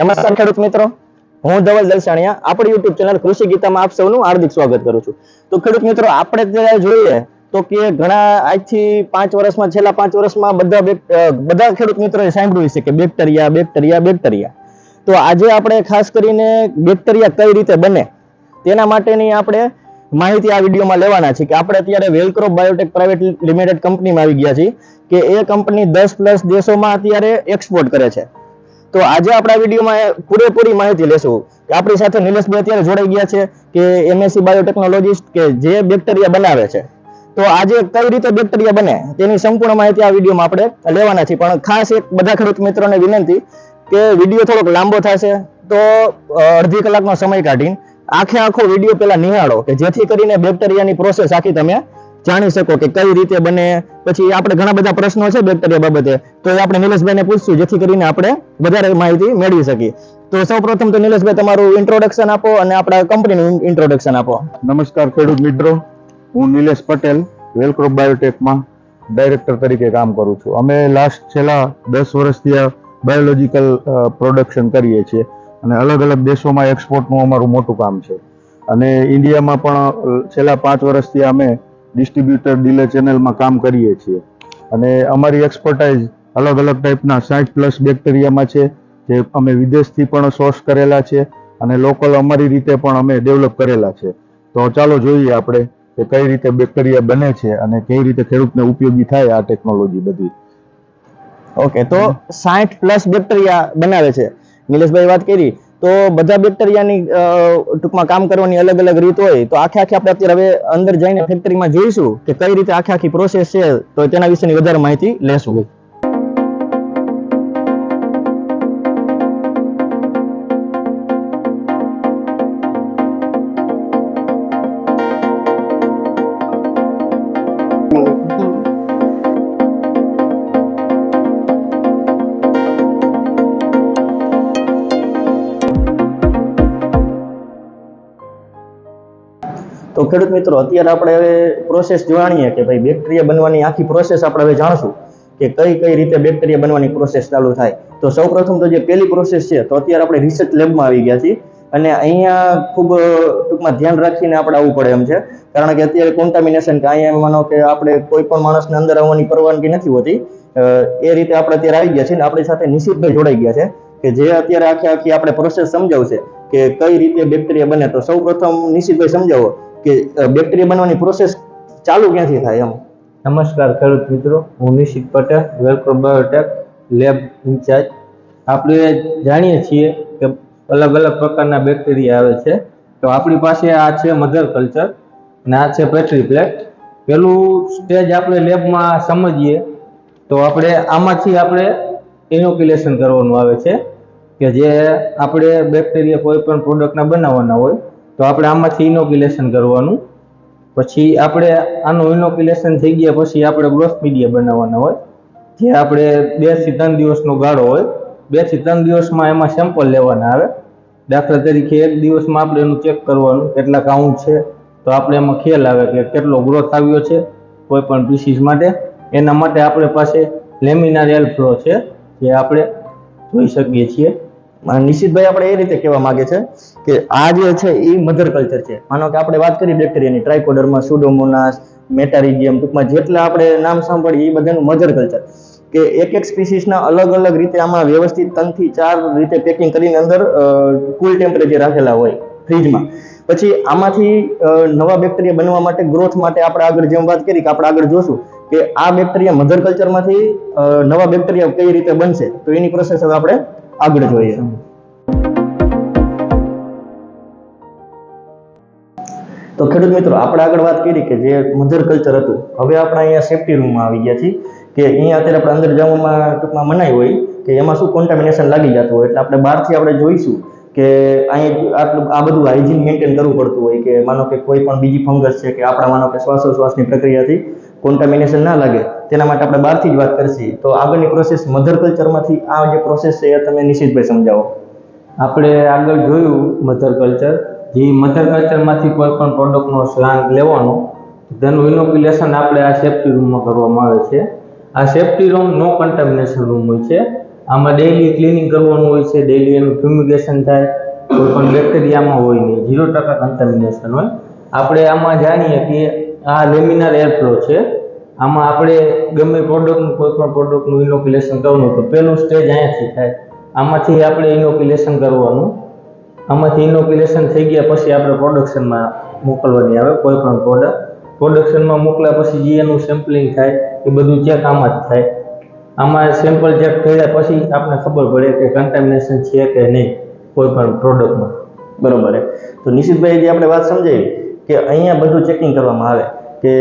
નમસ્કાર ખેડૂત મિત્રો. હું ધવલ દલસાણિયા, આપણી યુટ્યુબ ચેનલ કૃષિ ગીતામાં આપ સૌનું હાર્દિક સ્વાગત કરું છું. તો ખેડૂત મિત્રો, આપણે જ્યારે જોઈએ, તો કે ઘણા આજથી પાંચ વર્ષમાં, છેલ્લા પાંચ વર્ષમાં બધા બધા ખેડૂત મિત્રોએ સાંભળ્યું છે કે બેક્ટેરિયા બેક્ટેરિયા બેક્ટેરિયા. તો આજે આપણે ખાસ કરીને બેક્ટેરિયા કઈ રીતે બને, તેના માટેની આપણે માહિતી આ વિડીયોમાં લેવાના છે કે આપણે અત્યારે વેલક્રો બાયોટેક પ્રાઇવેટ લિમિટેડ કંપનીમાં આવી ગયા છીએ કે એ કંપની દસ પ્લસ દેશોમાં અત્યારે એક્સપોર્ટ કરે છે. તો આજે આપણા વિડીયોમાં પૂરેપૂરી માહિતી લેશું કે આપણી સાથે નિલેશભાઈ અત્યારે જોડાઈ ગયા છે કે એમએસસી બાયોટેકનોલોજીસ્ટ કે જે બેક્ટેરિયા બનાવે છે. તો આજે કઈ રીતે બેક્ટેરિયા બને તેની સંપૂર્ણ માહિતી આ વિડીયોમાં આપણે લેવાના છીએ. પણ ખાસ એક બધા ખેડૂત મિત્રોને વિનંતી કે વીડિયો થોડોક લાંબો થશે તો અડધી કલાકનો સમય કાઢીને આખે આખો વીડિયો પહેલા નિહાળો કે જેથી કરીને બેક્ટેરિયાની પ્રોસેસ આખી તમે જાણી શકો કે કઈ રીતે બને. પછી આપણે ઘણા બધા પ્રશ્નો છે બેક્ટેરિયા બાબતે. તો આપણે નિલેશભાઈને પૂછશું, જેથી કરીને આપણે વધારે માહિતી મેળવી શકીએ. તો સૌપ્રથમ તો નિલેશભાઈ, તમારું ઇન્ટ્રોડક્શન આપો અને આપણા કંપનીનું ઇન્ટ્રોડક્શન આપો. નમસ્કાર ખેડૂત મિત્રો. હું નિલેશ પટેલ વેલક્રોપ બાયોટેકમાં ડાયરેક્ટર તરીકે કામ કરું છું. અમે લાસ્ટ છેલ્લા દસ વર્ષથી આ બાયોલોજીકલ પ્રોડક્શન કરીએ છીએ અને અલગ અલગ દેશોમાં એક્સપોર્ટનું અમારું મોટું કામ છે. અને ઇન્ડિયામાં પણ છેલ્લા પાંચ વર્ષથી અમે ડિસ્ટ્રીબ્યુટર ડીલર ચેનલમાં કામ કરીએ છીએ. અને અમારી એક્સપર્ટાઇઝ અલગ અલગ ટાઈપના સાઠ પ્લસ બેક્ટેરિયામાં છે, જે અમે વિદેશથી પણ સોર્સ કરેલા છે અને લોકલ અમારી રીતે પણ અમે ડેવલપ કરેલા છે. તો ચાલો જોઈએ આપણે કે કઈ રીતે બેક્ટેરિયા બને છે અને કઈ રીતે ખેડૂતને ઉપયોગી થાય આ ટેકનોલોજી બધી. ઓકે તો સાઠ પ્લસ બેક્ટેરિયા બનાવે છે. નિલેશભાઈ વાત કરી. તો બધા બેક્ટેરિયાની ટૂંકમાં કામ કરવાની અલગ અલગ રીત હોય, તો આખે આખી આપણે અત્યારે હવે અંદર જઈને ફેક્ટરીમાં જોઈશું કે કઈ રીતે આખે આખી પ્રોસેસ છે, તો તેના વિશેની વધારે માહિતી લેશું. ખેડૂત મિત્રો, અત્યારે આપણે હવે પ્રોસેસ જાણીએ કે ભાઈ બેક્ટેરિયા બનવાની આખી પ્રોસેસ આપણે હવે જાણશું કે કઈ કઈ રીતે બેક્ટેરિયા બનવાની પ્રોસેસ ચાલુ થાય. તો સૌપ્રથમ તો જે પહેલી પ્રોસેસ છે, તો અત્યારે આપણે રિસર્ચ લેબમાં આવી ગયા છીએ. અને અહીંયા ખૂબ ટૂંકમાં ધ્યાન રાખીને આપણે આવવું પડે એમ છે. કારણ કે અત્યારે કોન્ટામિનેશન કે અહીંયા માનો કે આપણે કોઈ પણ માણસને અંદર આવવાની પરવાનગી નથી હોતી. એ રીતે આપણે અત્યારે આવી ગયા છીએ અને આપણી સાથે નિશિતભાઈ જોડાઈ ગયા છે કે જે અત્યારે આખી આખી આપણે પ્રોસેસ સમજાવશે કે કઈ રીતે બેક્ટેરિયા બને. તો સૌ પ્રથમ નિશિતભાઈ સમજાવો કે બેક્ટેરિયા બનવાની પ્રોસેસ ચાલુ ક્યાંથી થાય એમ? નમસ્કાર, ખેડૂત મિત્રો. હું Nishit Patel welcome biotech lab incharge આપણે જાણીએ છીએ કે અલગ અલગ પ્રકારના બેક્ટેરિયા આવે છે. તો આપણી પાસે આ છે મધર કલ્ચર અને આ છે પેટ્રી પ્લેટ. પેલું સ્ટેજ આપણે લેબમાં સમજીએ. તો આપણે આમાંથી આપણે ઇનોક્યુલેશન કરવાનું આવે છે કે જે આપણે બેક્ટેરિયા કોઈ પણ પ્રોડક્ટના બનાવવાના હોય તો આપણે આમાંથી ઇનોક્યુલેશન કરવાનું. પછી આપણે આનું ઇનોક્યુલેશન થઈ ગયા પછી આપણે ગ્રોથ મીડિયા બનાવવાના હોય. જે આપણે બેથી ત્રણ દિવસનો ગાળો હોય. બેથી ત્રણ દિવસમાં એમાં સેમ્પલ લેવાના આવે. દાખલા તરીકે એક દિવસમાં આપણે એનું ચેક કરવાનું કેટલા કાઉન્ટ છે. તો આપણે એમાં ખ્યાલ આવે કે કેટલો ગ્રોથ આવ્યો છે કોઈ પણ પીસીસ માટે. એના માટે આપણે પાસે લેમિનાર એલ ફ્લો છે જે આપણે જોઈ શકીએ છીએ. અ, નિશિતભાઈ આપણે એ રીતે કહેવા માંગે છે કે આ જે છે એ મધર કલ્ચર છે. માનો કે આપણે વાત કરી બેક્ટેરિયાની ટ્રાયકોડરમાં સુડોમોનાસ મેટારિજિયમ ટૂંકમાં જેટલા આપણે નામ સાંભળીએ એ બધાનું મધર કલ્ચર કે એક એક સ્પીસીસના અલગ અલગ રીતે આમાં વ્યવસ્થિત ત્રણથી ચાર રીતે પેકિંગ કરીને અંદર કુલ ટેમ્પરેચર રાખેલા હોય ફ્રીજમાં. પછી આમાંથી નવા બેક્ટેરિયા બનવા માટે ગ્રોથ માટે આપણે આગળ જેમ વાત કરી કે આપણે આગળ જોશું કે આ બેક્ટેરિયા મધર કલ્ચરમાંથી નવા બેક્ટેરિયા કઈ રીતે બનશે. તો એની પ્રોસેસ હવે આપણે આગળ જોઈએ. તો ખેડૂત મિત્રો આપણે આગળ વાત કરી કે જે મધર કલ્ચર હતું હવે આપણે અહીંયા સેફ્ટી રૂમમાં આવી ગયા છીએ કે અહીંયા અત્યારે આપણે અંદર જવામાં ટૂંકમાં મનાઈ હોય કે એમાં શું કોન્ટામિનેશન લાગી જતું હોય એટલે આપણે બહારથી આપણે જોઈશું કે અહીં આટલું આ બધું હાઇજીન મેન્ટેન કરવું પડતું હોય કે માનો કે કોઈ પણ બીજી ફંગસ છે કે આપણા માનો કે શ્વાસોશ્વાસની પ્રક્રિયાથી કોન્ટામિનેશન ના લાગે, તેના માટે આપણે બહારથી જ વાત કરશી. તો આગળની પ્રોસેસ મધર કલ્ચરમાંથી આ જે પ્રોસેસ છે એ તમે નિશ્ચિતભાઈ સમજાવો. આપણે આગળ જોયું મધર કલ્ચર જે મધર કલ્ચરમાંથી કોઈ પણ પ્રોડક્ટનો સ્લાંગ લેવાનો તેનું ઇનોક્યુલેશન આપણે આ સેફ્ટી રૂમમાં કરવામાં આવે છે. આ safety room no contamination room હોય છે. આમાં ડેઈલી ક્લિનિંગ કરવાનું હોય છે ડેઇલી એનું ફ્યુમિગેશન થાય, કોઈ પણ બેક્ટેરિયામાં હોય નહીં. ઝીરો ટકા કન્ટામિનેશન હોય. આપણે આમાં જાણીએ કે આ લેમિનાર એરફ્લો છે. આમાં આપણે ગમે પ્રોડક્ટનું કોઈ પણ પ્રોડક્ટનું ઇનોક્યુલેશન કરવાનું તો પહેલું સ્ટેજ અહીંયાથી થાય. આમાંથી આપણે ઇનોક્યુલેશન કરવાનું. આમાંથી ઇનોક્યુલેશન થઈ ગયા પછી આપણે પ્રોડક્શનમાં મોકલવાની આવે કોઈ પણ પ્રોડક્ટ પ્રોડક્શનમાં મોકલ્યા પછી જે એનું સેમ્પલિંગ થાય, એ બધું ચેક આમાં જ થાય. આમાં સેમ્પલ ચેક કર્યા પછી આપણે ખબર પડે કે કન્ટામિનેશન છે કે નહીં કોઈ પણ પ્રોડક્ટમાં બરોબર તો નિશિતભાઈ જે આપણે વાત સમજાવી કે અહીંયા બધું ચેકિંગ કરવામાં આવે. કે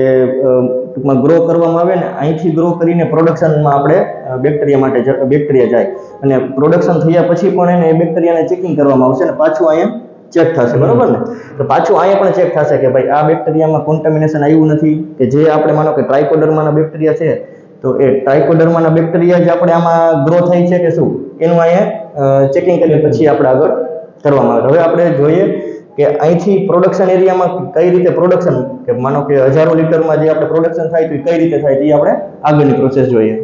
ટૂંકમાં ગ્રો કરવામાં આવે ને અહીંથી ગ્રો કરીને પ્રોડક્શનમાં આપણે બેક્ટેરિયા માટે બેક્ટેરિયા જાય. અને પ્રોડક્શન થયા પછી પણ એને એ બેક્ટેરિયાને ચેકિંગ કરવામાં આવશે અને પાછું અહીંયા ચેક થશે, બરાબર ને? તો પાછું અહીંયા પણ ચેક થશે કે ભાઈ આ બેક્ટેરિયામાં કોન્ટામિનેશન આવ્યું નથી, કે જે આપણે માનો કે ટ્રાઇકોડર્માના બેક્ટેરિયા છે, તો એ ટ્રાઇકોડર્માના બેક્ટેરિયા જ આપણે આમાં ગ્રો થઈ છે કે શું? એનું અહીંયા ચેકિંગ કરીને પછી આપણે આગળ કરવામાં આવે. હવે આપણે જોઈએ કે અહીંથી પ્રોડક્શન એરિયામાં કઈ રીતે પ્રોડક્શન કે માનો કે હજારો લીટરમાં જે આપણે પ્રોડક્શન થાય તો કઈ રીતે થાય એ આપણે આગળની પ્રોસેસ જોઈએ.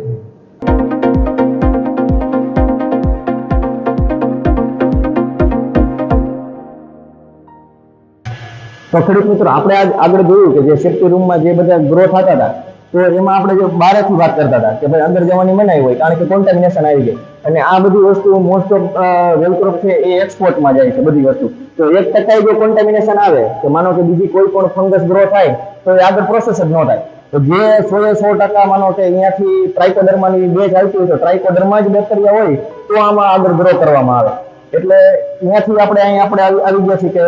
તો ખેડૂત મિત્રો, આપણે આજ આગળ જોયું કે જે સેફ્ટી રૂમમાં જે બધા ગ્રો થતા હતા, તો એમાં આપણે જે બારેથી વાત કરતા હતા કે ભાઈ અંદર જવાની મનાઈ હોય, કારણ કે કોન્ટામિનેશન આવી ગઈ. અને આ બધી વસ્તુ મોસ્ટ ઓફ વેલક્રોપ છે એ એક્સપોર્ટમાં જાય છે બધી વસ્તુ. તો એક ટકા જો કોન્ટામિનેશન આવે, તો માનો કે બીજી કોઈ પણ ફંગસ ગ્રો થાય, તો એ આગળ પ્રોસેસ જ ન થાય. તો જે સો એ સો ટકા માનો કે અહીંયાથી ટ્રાઇકોડર્માની બેચ આવતી હોય તો ટ્રાઇકોડર્મા જ બેક્ટેરિયા હોય, તો આમાં આગળ ગ્રો કરવામાં આવે. એટલે અહીંયાથી આપણે અહીં આપણે આવી ગયા છીએ કે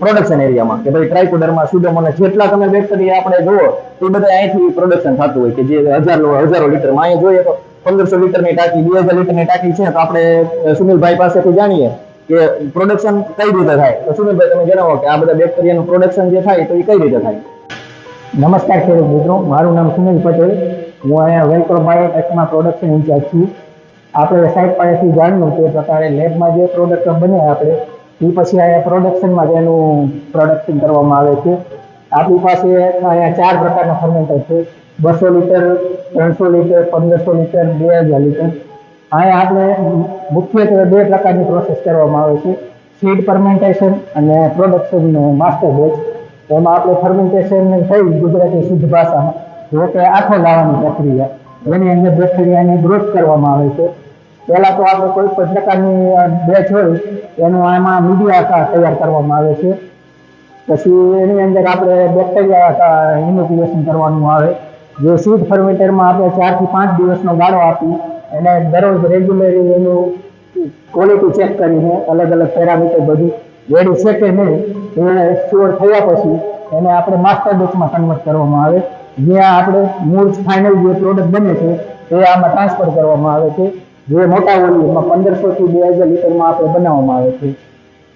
પ્રોડક્શન એરિયામાં કે ભાઈ ટ્રાઇકોડરમાં સુડોમોને જેટલા તમે બેક્ટેરિયા આપણે જુઓ, એ બધા અહીંથી પ્રોડક્શન થતું હોય કે જે હજારો હજારો લીટરમાં અહીંયા જોઈએ તો પંદરસો લીટરની ટાંકી, બે હજાર લીટરની ટાંકી છે, તો આપણે સુનિલભાઈ પાસેથી જાણીએ કે પ્રોડક્શન કઈ રીતે થાય? તો સુનિલભાઈ, તમે જણાવો કે આ બધા બેક્ટેરિયાનું પ્રોડક્શન જે થાય તો એ કઈ રીતે થાય? નમસ્કાર ખેડૂત મિત્રો, મારું નામ સુનિલ પટેલ. હું અહીંયા વેલક્રો બાયોટેકમાં પ્રોડક્શન ઇન્ચાર્જ છું. આપણે સાઈડ પાસેથી જાણ્યું તે પ્રકારે લેબમાં જે પ્રોડક્ટ બને આપણે એ પછી અહીંયા પ્રોડક્શનમાં તેનું પ્રોડક્શન કરવામાં આવે છે. આપણી પાસે અહીંયા ચાર પ્રકારના ફર્મેન્ટર છે. બસો લીટર, ત્રણસો લીટર, પંદરસો લીટર, બે હજાર લીટર. અહીંયા આપણે મુખ્યત્વે બે પ્રકારની પ્રોસેસ કરવામાં આવે છે. સીડ ફર્મેન્ટેશન અને પ્રોડક્શન માસ્ટર બેચ એમાં આપણે ફર્મેન્ટેશન થઈ ગુજરાતી શુદ્ધ ભાષામાં, જો કે આખો લાવવાની પ્રક્રિયા. એની અંદર બેક્ટેરિયાની ગ્રોથ કરવામાં આવે છે. પહેલાં તો આપણે કોઈ પણ પ્રકારની બેચ હોય, એનું આમાં મીડિયા તૈયાર કરવામાં આવે છે. પછી એની અંદર આપણે બેક્ટેરિયા ઇનોક્યુલેશન કરવાનું આવે. જે સીડ ફર્મેન્ટરમાં આપણે ચારથી પાંચ દિવસનો ગાળો આપી એને દરરોજ રેગ્યુલરલી એનું ક્વોલિટી ચેક કરીને અલગ અલગ પેરામીટર બધું રેડી છે કે નહીં એ શ્યોર થયા પછી એને આપણે માસ્ટર બેચમાં કન્વર્ટ કરવામાં આવે. જ્યાં આપણે મૂળ ફાઇનલ જે પ્રોડક્ટ બને છે, એ આમાં ટ્રાન્સફર કરવામાં આવે છે. જે મોટા વોલ્યુમમાં પંદરસો થી બે હજાર લીટરમાં આપણે બનાવવામાં આવે છે.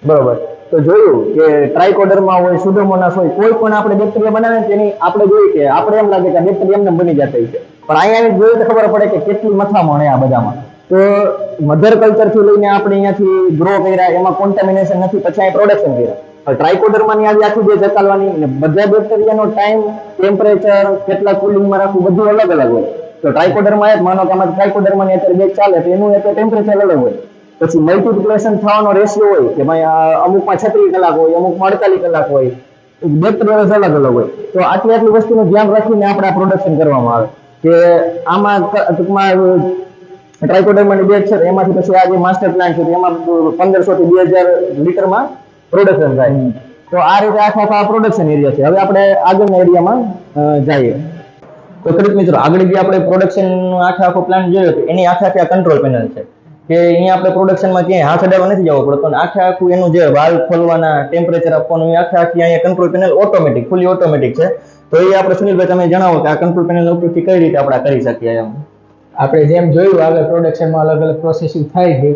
બરોબર. તો જોયું કે ટ્રાયકોડરમાં હોય સુડોમોનાસ હોય, કોઈ પણ આપણે બેક્ટેરિયા બનાવે તેની આપણે જોયું કે આપણે એમ લાગે કે બેક્ટેરિયા એમને બની જતા છે. પણ અહીંયા જોયું તો ખબર પડે કે કેટલી મથામણ આ બધામાં. તો મધર કલ્ચરથી લઈને આપણે અહીંયાથી ગ્રો કર્યા, એમાં કોન્ટામિનેશન નથી, પછી અહીંયા પ્રોડક્શન કર્યા. હવે ની આજે આખી જે ચકાલવાની અને બધા બેક્ટેરિયાનો ટાઈમ ટેમ્પરેચર કેટલા કુલિંગમાં રાખવું, બધું અલગ અલગ હોય. તો ટ્રાયકોડરમાં એક, માનો કે આમાં ટ્રાયકોડરમાં અત્યારે બેગ ચાલે, તો એનું અત્યારે ટેમ્પરેચર અલગ હોય. પછી મલ્ટીપ્લિકેશન થવાનો રેશિયો હોય કે ભાઈ અમુકમાં છત્રીસ કલાક હોય અમુકમાં અડતાલીસ કલાક હોય બેક્ટેરિયા અલગ અલગ હોય. તો આટલી આટલી વસ્તુનું ધ્યાન રાખીને આપણે આ પ્રોડક્શન કરવામાં આવે. કે આમાં ટૂંકમાં ટ્રાઇકોડર્માની બેચ છે એમાંથી પછી આ જે માસ્ટર પ્લાન છે એમાં પંદરસો થી બે હજાર લીટરમાં પ્રોડક્શન થાય. તો આ રીતે આખા આખા પ્રોડક્શન એરિયા છે. હવે આપણે આગળના એરિયામાં જઈએ. તો ખેડૂત મિત્રો આગળ જે આપણે પ્રોડક્શન આખા આખો પ્લાન જોયો તો એની આખા આખી કંટ્રોલ પેનલ છે. કે અહીંયા આપણે પ્રોડક્શનમાં ક્યાંય હાથ અડાવવા નથી જવું પડતો. અને આખે આખું એનું જે વાલ્વ ખોલવાના ટેમ્પરેચર આપવાનું, એ આખે આખી અહીંયા control panel automatic fully automatic છે. તો એ આપણે સુનિલભાઈ, તમે જણાવો કે આ કંટ્રોલ પેનલ ઉપયોગથી કઈ રીતે આપણે કરી શકીએ એમ? આપણે જેમ જોયું, આગળ પ્રોડક્શનમાં અલગ અલગ પ્રોસેસિંગ થાય છે.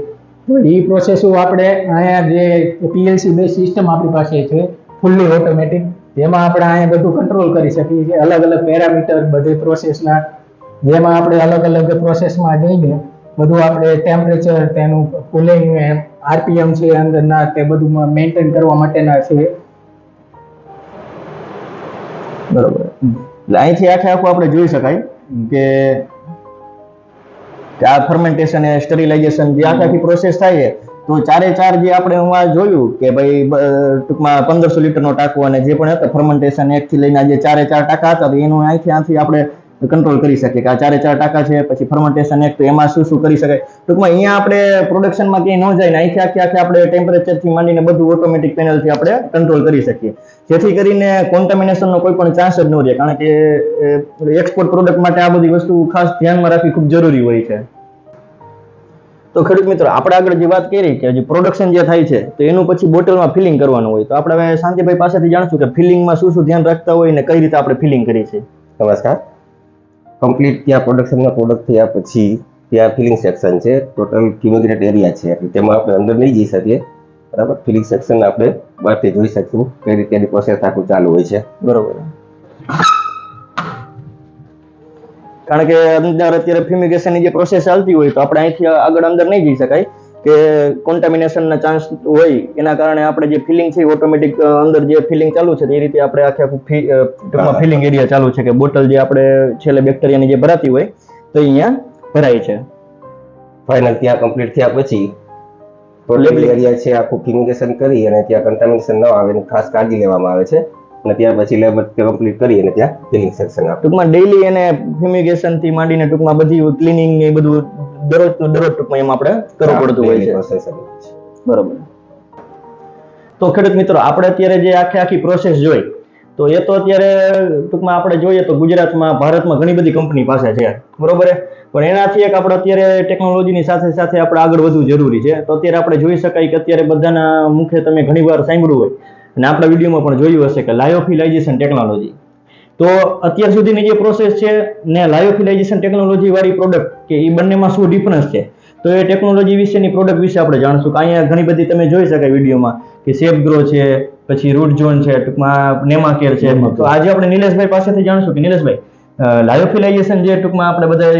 તો એ પ્રોસેસો આપણે અહીંયા જે પીએલસી બે સિસ્ટમ આપણી પાસે છે ફૂલ્લી ઓટોમેટિક જેમાં આપણે અહીંયા બધું કંટ્રોલ કરી શકીએ છીએ. અલગ અલગ પેરામીટર બધી પ્રોસેસના જેમાં આપણે અલગ અલગ પ્રોસેસમાં જઈને બધું આપણે ટેમ્પરેચર તેનું કુલિંગ આરપીએમ છે અંદરના, તે બધું મેન્ટેન કરવા માટેના છે. બરોબર. એટલે અહીંથી આખે આખું આપણે જોઈ શકાય કે આ ફર્મેન્ટેશન એ સ્ટરીલાઇઝેશન જે આખાથી આખી પ્રોસેસ થાય તો ચારે ચાર જે આપણે હમણાં જોયું કે ભાઈ ટૂંકમાં પંદરસો લીટરનો ટાંકો અને જે પણ હતા ફર્મેન્ટેશન એક થી લઈને જે ચારે ચાર ટાંકા હતા એનું અહીંથી આથી આપણે કંટ્રોલ કરી શકીએ કે આ ચારે ચાર ટાંકા છે, પછી ફર્મેન્ટેશન એક તો એમાં શું શું કરી શકાય? ટૂંકમાં અહીંયા આપણે પ્રોડક્શનમાં ક્યાંય ન જાય ને અહીંથી આખી આખી આપણે ટેમ્પરેચરથી માંડીને બધું ઓટોમેટિક પેનલથી આપણે કંટ્રોલ કરી શકીએ. જેથી કરીને કોન્ટામિનેશનનો કોઈ પણ ચાન્સ જ ન રહે, કારણ કે એક્સપોર્ટ પ્રોડક્ટ માટે આ બધી વસ્તુ ખાસ ધ્યાનમાં રાખવી ખૂબ જરૂરી હોય છે. તો ખેડૂત મિત્રો, આપણે આગળ જે વાત કરી કે જે પ્રોડક્શન જે થાય છે, તો એનું પછી બોટલમાં ફિલિંગ કરવાનું હોય. તો આપણે હવે શાંતિભાઈ પાસેથી જાણશું કે ફિલિંગમાં શું શું ધ્યાન રાખતા હોય ને કઈ રીતે આપણે ફિલિંગ કરીએ છીએ. નમસ્કાર. કમ્પ્લીટ ત્યાં પ્રોડક્શનના પ્રોડક્ટ થયા પછી ત્યાં ફિલિંગ સેક્શન છે. ટોટલ ક્યુમિગ્રેટ એરિયા છે. તેમાં આપણે અંદર નહીં જઈ શકીએ. બરાબર? ફિલિંગ સેક્શન આપણે બહારથી જોઈ શકશું કઈ રીતે એની પ્રોસેસ આખું ચાલુ હોય છે. બરોબર. કારણ કે અંદર અત્યારે ફ્યુમિગેશનની જે પ્રોસેસ ચાલતી હોય તો આપણે અહીંથી આગળ અંદર નહીં જઈ શકાય. કે કોન્ટામિનેશનના ચાન્સ હોય એના કારણે આપણે જે ફિલિંગ છે ઓટોમેટિક અંદર જે ફિલિંગ ચાલુ છે એ રીતે આપણે આખે આખું ટૂંકમાં ફિલિંગ એરિયા ચાલુ છે કે બોટલ જે આપણે છેલ્લે બેક્ટેરિયાની જે ભરાતી હોય તો અહીંયા ભરાય છે. ફાઇનલ ત્યાં કમ્પ્લીટ થયા પછી લેબલ એરિયા છે આખું ફ્યુમિગેશન કરી અને ત્યાં કન્ટામિનેશન ન આવે ખાસ કાળજી લેવામાં આવે છે. અને ત્યાર પછી લેબ કમ્પ્લીટ કરી અને ત્યાં ક્લિનિંગ સેક્શન આપે ટૂંકમાં ડેઈલી એને ફ્યુમિગેશનથી માંડીને ટૂંકમાં બધી ક્લિનિંગ ને એ બધું દરરોજ દરરોજ ટૂંકમાં એમ આપણે કરવું પડતું હોય છે. પ્રોસેસ બરોબર. તો ખેડૂત મિત્રો આપણે અત્યારે જે આખે આખી પ્રોસેસ જોઈ તો એ તો અત્યારે ટૂંકમાં આપણે જોઈએ તો ગુજરાતમાં ભારતમાં ઘણી બધી કંપની પાસે છે. બરોબર પણ એનાથી એક આપણે અત્યારે ટેકનોલોજીની સાથે સાથે આપણે આગળ વધવું જરૂરી છે. તો અત્યારે આપણે જોઈ શકાય કે અત્યારે બધાના મુખે તમે ઘણી વાર સાંભળ્યું હોય અને આપણા વિડીયોમાં પણ જોયું હશે કે લાયોફિલાઇઝેશન ટેકનોલોજી તો અત્યાર સુધીની જે પ્રોસેસ છે ને લાયોફિલાઇઝેશન ટેકનોલોજી વાળી પ્રોડક્ટ કે એ બંનેમાં શું ડિફરન્સ છે? તો એ ટેકનોલોજી વિશેની પ્રોડક્ટ વિશે આપણે જાણશું કે અહીંયા ઘણી બધી તમે જોઈ શકાય વિડીયોમાં કે સેફ ગ્રો છે પછી રૂટ ઝોન છે ટૂંકમાં નેમાકેર છે. Nemacare. તો આજે આપણે નિલેશભાઈ પાસેથી જાણશું કે નિલેશભાઈ લાયોફિલાઇઝેશન જે ટૂંકમાં આપણે બધા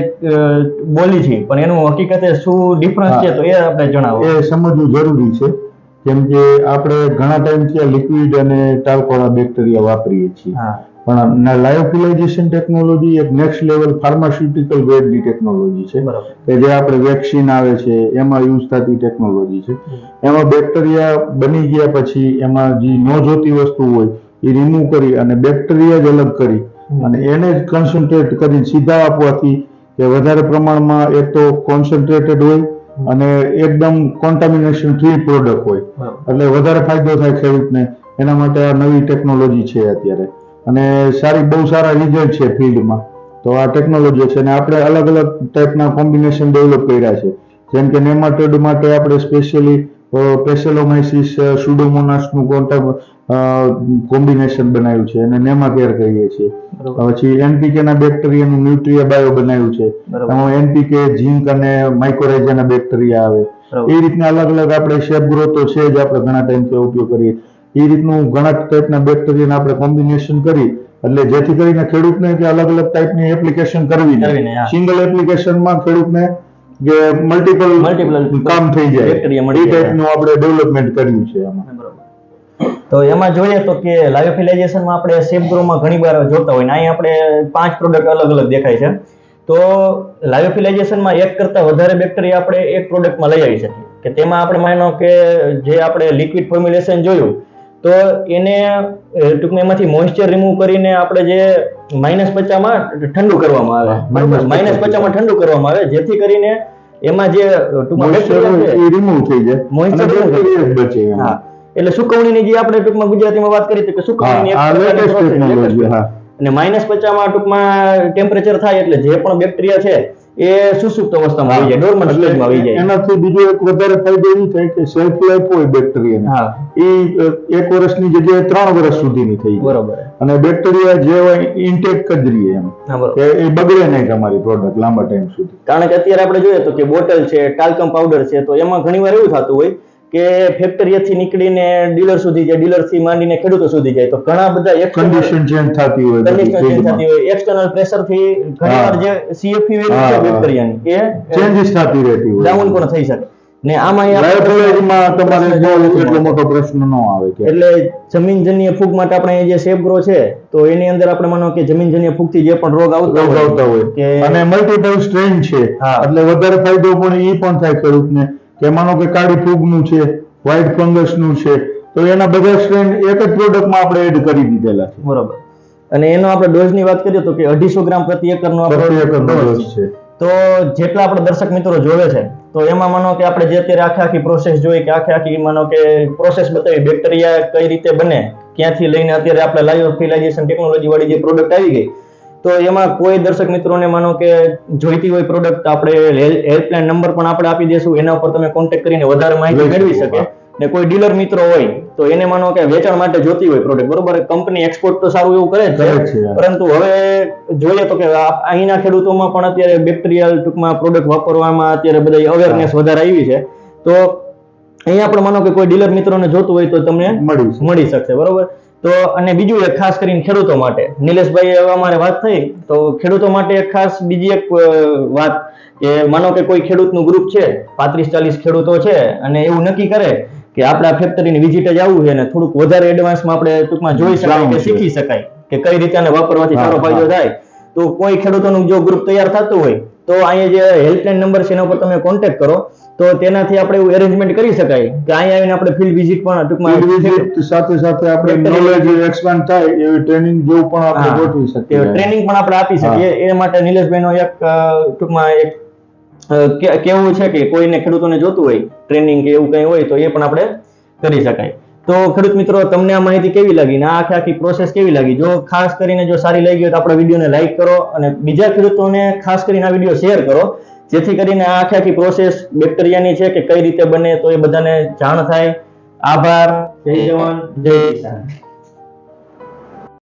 બોલી છીએ પણ એનું હકીકતે શું ડિફરન્સ છે તો એ આપણે જણાવો. એ સમજવું જરૂરી છે. કેમ કે આપણે ઘણા ટાઈમથી આ લિક્વિડ અને ટાલકોળા બેક્ટેરિયા વાપરીએ છીએ. પણ લાયોફિલાઇઝેશન ટેકનોલોજી એક નેક્સ્ટ લેવલ ફાર્માસ્યુટિકલ ગ્રેડની ટેકનોલોજી છે. કે જે આપણે વેક્સિન આવે છે એમાં યુઝ થતી ટેકનોલોજી છે. એમાં બેક્ટેરિયા બની ગયા પછી એમાં જે ન જોતી વસ્તુ હોય એ રિમૂવ કરી અને બેક્ટેરિયા જ અલગ કરી અને એને જ કન્સન્ટ્રેટ કરીને સીધા આપવાથી કે વધારે પ્રમાણમાં એક તો કોન્સન્ટ્રેટેડ હોય અને એકદમ કોન્ટામિનેશન ફ્રી પ્રોડક્ટ હોય. એટલે વધારે ફાયદો થાય ખેડૂતને. એના માટે આ નવી ટેકનોલોજી છે અત્યારે. અને સારી બહુ સારા રિઝલ્ટ છે ફિલ્ડમાં. તો આ ટેકનોલોજી છે અને આપણે અલગ અલગ ટાઈપના કોમ્બિનેશન ડેવલપ કર્યા છે. જેમ કે નેમાટોડ માટે આપણે સ્પેશિયલી પેસેલોમાઇસિસ સુડોમોનાસનું કોન્ટેક કોમ્બિનેશન બનાવ્યું છે અને નેમાકેર કહીએ છીએ. પછી એનપીકે ના બેક્ટેરિયાનું ન્યુટ્રિયા બાયો બનાવ્યું છે. એમાં એનપીકે ઝીંક અને માઇક્રોરેજાના બેક્ટેરિયા આવે. એ રીતના અલગ અલગ આપણે શેપ ગ્રોથ તો છે જ આપણે ઘણા ટાઈમથી ઉપયોગ કરીએ. એ રીતનું ઘણા ટાઈપના બેક્ટેરિયાને આપણે કોમ્બિનેશન કરી એટલે જેથી કરીને ખેડૂતને કે અલગ અલગ ટાઈપની એપ્લિકેશન કરવી નહીં. સિંગલ એપ્લિકેશનમાં ખેડૂતને કે મલ્ટિપલ મલ્ટિપલ કામ થઈ જાય. એ. ટાઈપનું આપણે ડેવલપમેન્ટ કર્યું છે આમાં. તો એમાં જોઈએ તો કે લાઇફિલાઇઝેશનમાં આપણે સેફ ગ્રોમાં ઘણી વાર જોતા હોય ને અહીં આપણે પાંચ પ્રોડક્ટ અલગ અલગ દેખાય છે. તો લાઇફિલાઇઝેશનમાં એક કરતા વધારે બેક્ટેરિયા આપણે એક પ્રોડક્ટમાં લઈ આવી શકીએ. કે તેમાં આપણે માનો કે જે આપણે લિક્વિડ ફોર્મ્યુલેશન જોયું તો એને ટૂંકમાં એમાંથી મોઇસ્ચર રિમૂવ કરીને આપણે જે માઇનસ પચાસમાં ઠંડુ કરવામાં આવે. માઇનસ 50 પચાસમાં ઠંડુ કરવામાં આવે જેથી કરીને એમાં જે ટૂંકમાં રિમૂવ થઈ જાય. મોઇસ્ચર બચે હા. એટલે સુકવણીની જે આપણે ટૂંકમાં ગુજરાતીમાં વાત કરી કે સુકવણીની. અને માઇનસ પચાસમાં ટૂંકમાં ટેમ્પરેચર થાય એટલે જે પણ બેક્ટેરિયા છે એ સુસુપ્ત અવસ્થામાં આવી જાય ડોર્મન્ટ સ્ટેજમાં આવી જાય. એનાથી બીજો એક વધારે ફાયદો એ થાય કે સેલ્ફ લાઈફ હોય બેક્ટેરિયા હા. એ એક વર્ષની જગ્યાએ ત્રણ વર્ષ સુધીની થઈ બરોબર. અને બેક્ટેરિયા જે હોય ઇન્ટેક જ રહીએ એમ. એ બગડે નહીં તમારી પ્રોડક્ટ લાંબા ટાઈમ સુધી. કારણ કે અત્યારે આપણે જોઈએ તો કે બોટલ છે ટાલ્કમ પાવડર છે તો એમાં ઘણીવાર એવું થતું હોય કે ફેક્ટરીએથી નીકળીને ડીલર સુધી જાય ડીલરથી માંડીને ખેડૂતો સુધી જાય તો ઘણા બધા કન્ડિશન ચેન્જ થતી હોય કન્ડિશન ચેન્જ થતી હોય. એક્સટર્નલ પ્રેશરથી ઘણીવાર જે સીએફપી વેલ્યુ છે હા. બેક્ટેરિયાની એ ચેન્જીસ થતી રહેતી હોય. ડાઉન પણ થઈ શકે. ને આમાં તમારે એટલો મોટો પ્રશ્ન ન આવે એટલે જમીનજન્ય ફૂગ માટે આપણે જે સેફ ગ્રો છે તો એની અંદર આપણે માનો કે જમીનજન્ય ફૂગથી જે પણ રોગ આવતા રોગ આવતા હોય. કે અને મલ્ટીપલ સ્ટ્રેન છે. એટલે વધારે ફાયદો પણ એ પણ થાય ખેડૂતને કે માનો કે કાળી ફૂગનું છે વ્હાઇટ ફંગસનું છે તો એના બધા સ્ટ્રેન એક જ પ્રોડક્ટમાં આપણે એડ કરી દીધેલા છે. બરોબર. અને એનો આપણે ડોઝની વાત કરીએ તો કે અઢીસો ગ્રામ પ્રતિ એકરનો પ્રતિ એકરનો ડોઝ છે. તો જેટલા આપણે દર્શક મિત્રો જોવે છે તો એમાં માનો કે આપણે જે અત્યારે આખી આખી પ્રોસેસ જોઈ કે આખી આખી માનો કે પ્રોસેસ બતાવી બેક્ટેરિયા કઈ રીતે બને ક્યાંથી લઈને અત્યારે આપણે લાઈવ ફિલાઇઝેશન ટેકનોલોજી વાળી જે પ્રોડક્ટ આવી ગઈ તો એમાં કોઈ દર્શક મિત્રોને માનો કે જોઈતી હોય પ્રોડક્ટ આપણે હેલ્પલાઇન નંબર પણ આપણે આપી દેશું. એના ઉપર તમે કોન્ટેક્ટ કરીને વધારે માહિતી મેળવી શકે. ને કોઈ ડીલર મિત્રો હોય તો એને માનો કે વેચાણ માટે જોતી હોય પ્રોડક્ટ બરોબર? કંપની એક્સપોર્ટ તો સારું એવું કરે છે. પરંતુ હવે જોઈએ તો કે આ- અહીંના ખેડૂતોમાં પણ અત્યારે બેક્ટેરિયલ ટૂંકમાં પ્રોડક્ટ વાપરવામાં અત્યારે બધા અવેરનેસ વધારે આવી છે. તો અહીંયા પણ માનો કે કોઈ ડીલર મિત્રોને જોતું હોય તો તમને મળી મળી શકશે. બરોબર? તો અને બીજું એક ખાસ કરીને ખેડૂતો માટે. નિલેશભાઈ અમારે વાત થઈ તો ખેડૂતો માટે એક ખાસ બીજી એક વાત કે માનો કે કોઈ ખેડૂતનું ગ્રુપ છે પાંત્રીસ ચાલીસ ખેડૂતો છે અને એવું નક્કી કરે કે આપણા ફેક્ટરીની વિઝિટ જ આવવું છે અને થોડુંક વધારે એડવાન્સમાં આપણે ટૂંકમાં જોઈ શકાય કે શીખી શકાય કે કઈ રીતે આને વાપરવાથી સારો ફાયદો થાય. તો કોઈ ખેડૂતોનું જો ગ્રુપ તૈયાર થતું હોય તો અહીંયા જે હેલ્પલાઇન નંબર છે એના ઉપર તમે કોન્ટેક્ટ કરો. તો તેનાથી આપણે એવું એરેન્જમેન્ટ કરી શકાય કે અહીંયા આવીને આપણે ફિલ્ડ વિઝિટ પણ ટૂંકમાં સાથે સાથે આપણે નોલેજ એક્સપાન્ડ થાય એવી ટ્રેનિંગ જેવું પણ આપણે. ગોઠવી શકીએ. ટ્રેનિંગ પણ આપણે આપી શકીએ. એ માટે નિલેશભાઈનો એક ટૂંકમાં એક કેવું છે કે કોઈને ખેડૂતોને જોતું હોય ટ્રેનિંગ કે એવું કંઈ હોય તો એ પણ આપણે કરી શકાય. તો ખેડૂત મિત્રો, તમને આ માહિતી કેવી લાગી ને આખી આખી પ્રોસેસ કેવી લાગી? જો ખાસ કરીને જો સારી લાગી હોય તો આપણા વિડીયોને લાઈક કરો અને બીજા ખેડૂતોને ખાસ કરીને આ વીડિયો શેર કરો, જેથી કરીને આ આખી આખી પ્રોસેસ બેક્ટેરિયાની છે કે કઈ રીતે બને તો એ બધાને જાણ થાય. આભાર. જય જવાન. જય કિસાન.